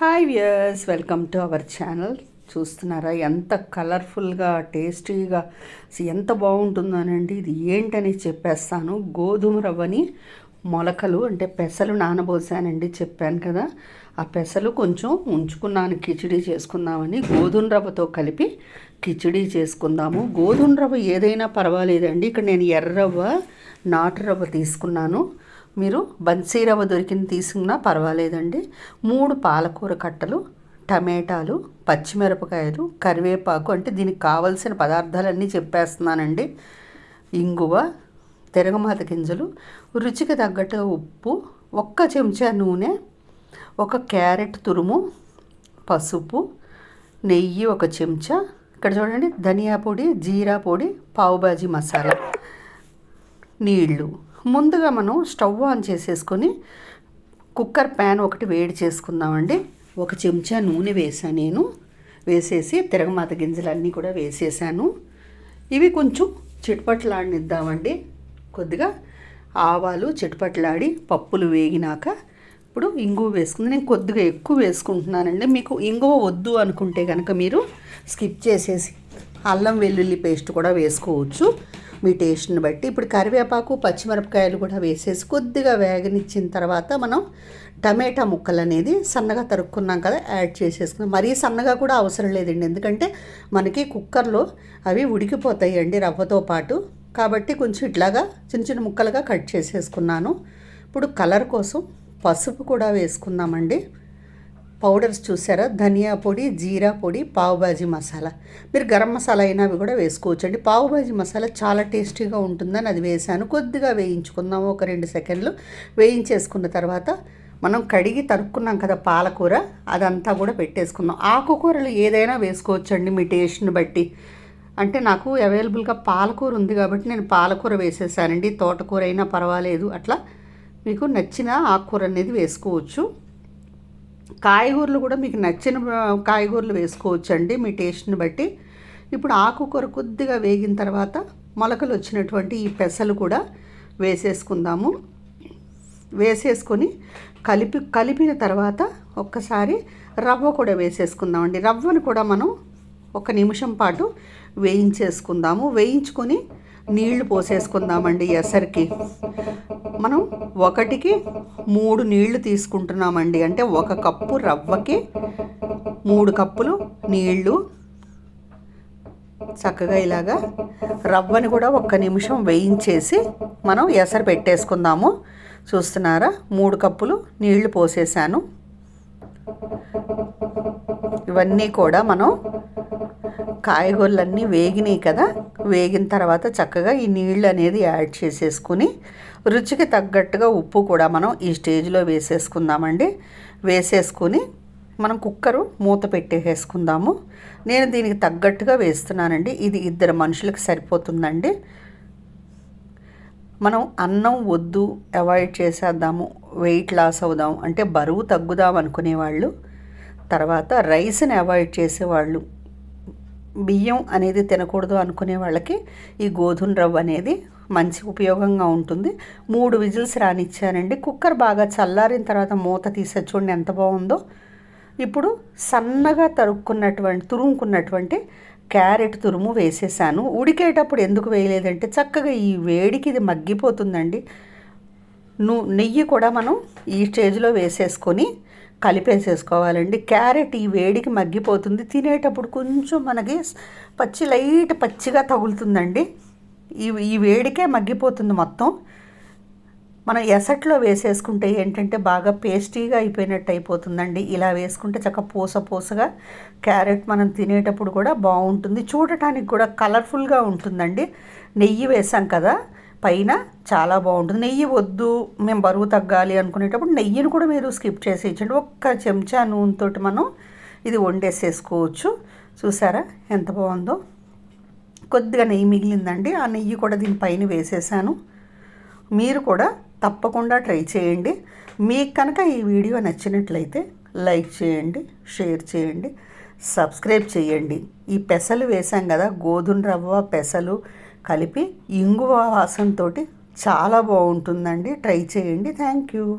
Hi viewers welcome to our channel. చూస్తున్నారా ఎంత కలర్ఫుల్గా టేస్టీగా ఎంత బాగుంటుందోనండి. ఇది ఏంటని చెప్పేస్తాను. గోధుమ రవ్వని మొలకలు అంటే పెసలు నానబోసానండి చెప్పాను కదా. ఆ పెసలు కొంచెం ఉంచుకున్నాను కిచిడి చేసుకుందామని. గోధుమ రవ్వతో కలిపి కిచిడి చేసుకుందాము. గోధుమ రవ్వ ఏదైనా పర్వాలేదండి. ఇక్కడ నేను ఎర్ర రవ్వ నాటు రవ్వ తీసుకున్నాను. మీరు బన్సీరవ్వ దొరికిన దొరికింది తీసుకున్నా పర్వాలేదండి. మూడు పాలకూర కట్టలు టమాటాలు పచ్చిమిరపకాయలు కరివేపాకు అంటే దీనికి కావలసిన పదార్థాలన్నీ చెప్పేస్తున్నానండి. ఇంగువ తిరగమాత గింజలు రుచికి తగ్గట్టు ఉప్పు ఒక్క చెంచా నూనె ఒక క్యారెట్ తురుము పసుపు నెయ్యి ఒక చెంచా ఇక్కడ చూడండి ధనియా పొడి జీరా పొడి పావుబాజీ మసాలా నీళ్ళు. ముందుగా మనం స్టవ్ ఆన్ చేసేసుకొని కుక్కర్ ప్యాన్ ఒకటి వేడి చేసుకుందామండి. ఒక చెంచా నూనె వేసాను నేను. వేసేసి తిరగమాత గింజలన్నీ కూడా వేసేసాను ఇవి కొంచెం చిట్పట్లాడినిద్దామండి. కొద్దిగా ఆవాలు చిట్పట్లాడి పప్పులు వేగినాక ఇప్పుడు ఇంగువ వేసుకుంది. నేను కొద్దిగా ఎక్కువ వేసుకుంటున్నానండి. మీకు ఇంగువ వద్దు అనుకుంటే కనుక మీరు స్కిప్ చేసేసి అల్లం వెల్లుల్లి పేస్ట్ కూడా వేసుకోవచ్చు. మీ టేస్ట్ని బట్టి. ఇప్పుడు కరివేపాకు పచ్చిమిరపకాయలు కూడా వేసేసి కొద్దిగా వేగనిచ్చిన తర్వాత మనం టమాటా ముక్కలు అనేది సన్నగా తరుక్కున్నాం కదా యాడ్ చేసేసుకున్నాం. మరీ సన్నగా కూడా అవసరం లేదండి. ఎందుకంటే మనకి కుక్కర్లో అవి ఉడికిపోతాయండి రవ్వతో పాటు. కాబట్టి కొంచెం ఇట్లాగా చిన్న చిన్న ముక్కలుగా కట్ చేసేసుకున్నాను. ఇప్పుడు కలర్ కోసం పసుపు కూడా వేసుకుందామండి. పౌడర్స్ చూసారా? ధనియా పొడి జీరా పొడి పావుబాజీ మసాలా. మీరు గరం మసాలా అయినా అవి కూడా వేసుకోవచ్చు అండి పావుబాజీ మసాలా చాలా టేస్టీగా ఉంటుందని అది వేసాను. కొద్దిగా వేయించుకుందాం ఒక రెండు సెకండ్లు. వేయించేసుకున్న తర్వాత మనం కడిగి తరుక్కున్నాం కదా పాలకూర అదంతా కూడా పెట్టేసుకుందాం. ఆకుకూరలు ఏదైనా వేసుకోవచ్చు అండి మీ టేస్ట్ని బట్టి. అంటే నాకు అవైలబుల్గా పాలకూర ఉంది కాబట్టి నేను పాలకూర వేసేసానండి. తోటకూర అయినా పర్వాలేదు. అట్లా మీకు నచ్చిన ఆకుకూర అనేది వేసుకోవచ్చు. కాయగూరలు కూడా మీకు నచ్చిన కాయగూరలు వేసుకోవచ్చు అండి మీ టేస్ట్ని బట్టి. ఇప్పుడు ఆకుకూర కొద్దిగా వేగిన తర్వాత మొలకలు వచ్చినటువంటి ఈ పెసలు కూడా వేసేసుకుందాము. వేసేసుకొని కలిపి కలిపిన తర్వాత ఒక్కసారి రవ్వ కూడా వేసేసుకుందామండి. రవ్వను కూడా మనం ఒక నిమిషం పాటు వేయించేసుకుందాము. వేయించుకొని నీళ్ళు పోసేసుకుందామండి ఎసరికి. మనం ఒకటికి మూడు నీళ్ళు తీసుకుంటున్నామండి. అంటే ఒక కప్పు రవ్వకి మూడు కప్పులు నీళ్ళు. చక్కగా ఇలాగా రవ్వని కూడా ఒక్క నిమిషం వేయించేసి మనం ఎసరు పెట్టేసుకుందాము. చూస్తున్నారా? మూడు కప్పులు నీళ్ళు పోసేసాను. ఇవన్నీ కూడా మనం కాయగూరలన్నీ వేగినాయి కదా వేగిన తర్వాత చక్కగా ఈ నీళ్ళు అనేది యాడ్ చేసేసుకుని రుచికి తగ్గట్టుగా ఉప్పు కూడా మనం ఈ స్టేజ్లో వేసేసుకుందామండి. వేసేసుకుని మనం కుక్కరు మూత పెట్టేసేసుకుందాము. నేను దీనికి తగ్గట్టుగా వేస్తున్నానండి. ఇది ఇద్దరు మనుషులకు సరిపోతుందండి. మనం అన్నం వద్దు అవాయిడ్ చేసేద్దాము వెయిట్ లాస్ అవుదాం అంటే బరువు తగ్గుదాం అనుకునేవాళ్ళు తర్వాత రైస్ని అవాయిడ్ చేసేవాళ్ళు బియ్యం అనేది తినకూడదు అనుకునే వాళ్ళకి ఈ గోధుమ రవ్వ అనేది మంచి ఉపయోగంగా ఉంటుంది. మూడు విజిల్స్ రానిచ్చానండి. కుక్కర్ బాగా చల్లారిన తర్వాత మూత తీసే చూడండి ఎంత బాగుందో. ఇప్పుడు సన్నగా తరుక్కున్నటువంటి తురుముకున్నటువంటి క్యారెట్ తురుము వేసేసాను. ఉడికేటప్పుడు ఎందుకు వేయలేదంటే చక్కగా ఈ వేడికి ఇది మగ్గిపోతుందండి. ను నెయ్యి కూడా మనం ఈ స్టేజ్లో వేసేసుకొని కలిపేసేసుకోవాలండి. క్యారెట్ ఈ వేడికి మగ్గిపోతుంది. తినేటప్పుడు కొంచెం మనకి పచ్చి లైట్ పచ్చిగా తగులుతుందండి. ఈ ఈ వేడికే మగ్గిపోతుంది మొత్తం. మనం ఎసట్లో వేసేసుకుంటే ఏంటంటే బాగా పేస్టీగా అయిపోయినట్టు అయిపోతుందండి. ఇలా వేసుకుంటే చక్క పూస పూసగా క్యారెట్ మనం తినేటప్పుడు కూడా బాగుంటుంది. చూడటానికి కూడా కలర్ఫుల్గా ఉంటుందండి. నెయ్యి వేసాం కదా పైన చాలా బాగుంటుంది. నెయ్యి వద్దు మేము బరువు తగ్గాలి అనుకునేటప్పుడు నెయ్యిని కూడా మీరు స్కిప్ చేసి ఇచ్చండి ఒక్క చెంచా నూనెతో మనం ఇది వండేసేసుకోవచ్చు. చూసారా ఎంత బాగుందో? కొద్దిగా నెయ్యి మిగిలిందండి. ఆ నెయ్యి కూడా దీనిపైన వేసేసాను. మీరు కూడా తప్పకుండా ట్రై చేయండి. మీకు కనుక ఈ వీడియో నచ్చినట్లయితే లైక్ చేయండి షేర్ చేయండి సబ్స్క్రైబ్ చేయండి. ఈ పెసలు వేసాం కదా గోధుమ రవ్వ పెసలు కలిపి ఇంగువ వాసనతో చాలా బాగుంటుందండి. ట్రై చేయండి. Thank you